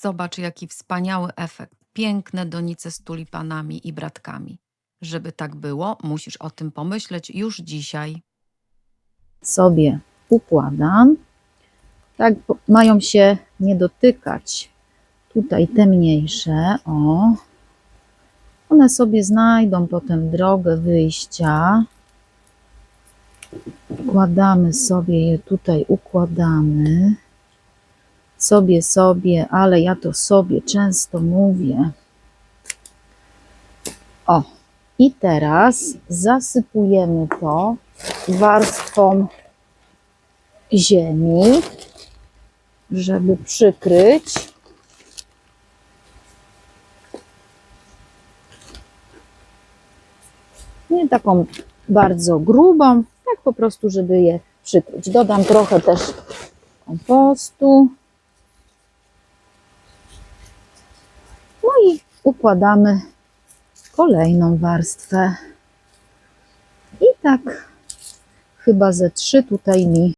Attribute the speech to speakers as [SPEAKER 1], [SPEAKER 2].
[SPEAKER 1] Zobacz, jaki wspaniały efekt. Piękne donice z tulipanami i bratkami. Żeby tak było, musisz o tym pomyśleć już dzisiaj.
[SPEAKER 2] sobie układam. Tak mają się nie dotykać. Tutaj te mniejsze, o. One sobie znajdą potem drogę wyjścia. Układamy sobie je tutaj, układamy. Sobie, sobie, ale ja to sobie często mówię. O, i teraz zasypujemy to warstwą ziemi, żeby przykryć. Nie taką bardzo grubą, tak po prostu, żeby je przykryć. Dodam trochę też kompostu. No i układamy kolejną warstwę. I tak chyba ze trzy tutaj mi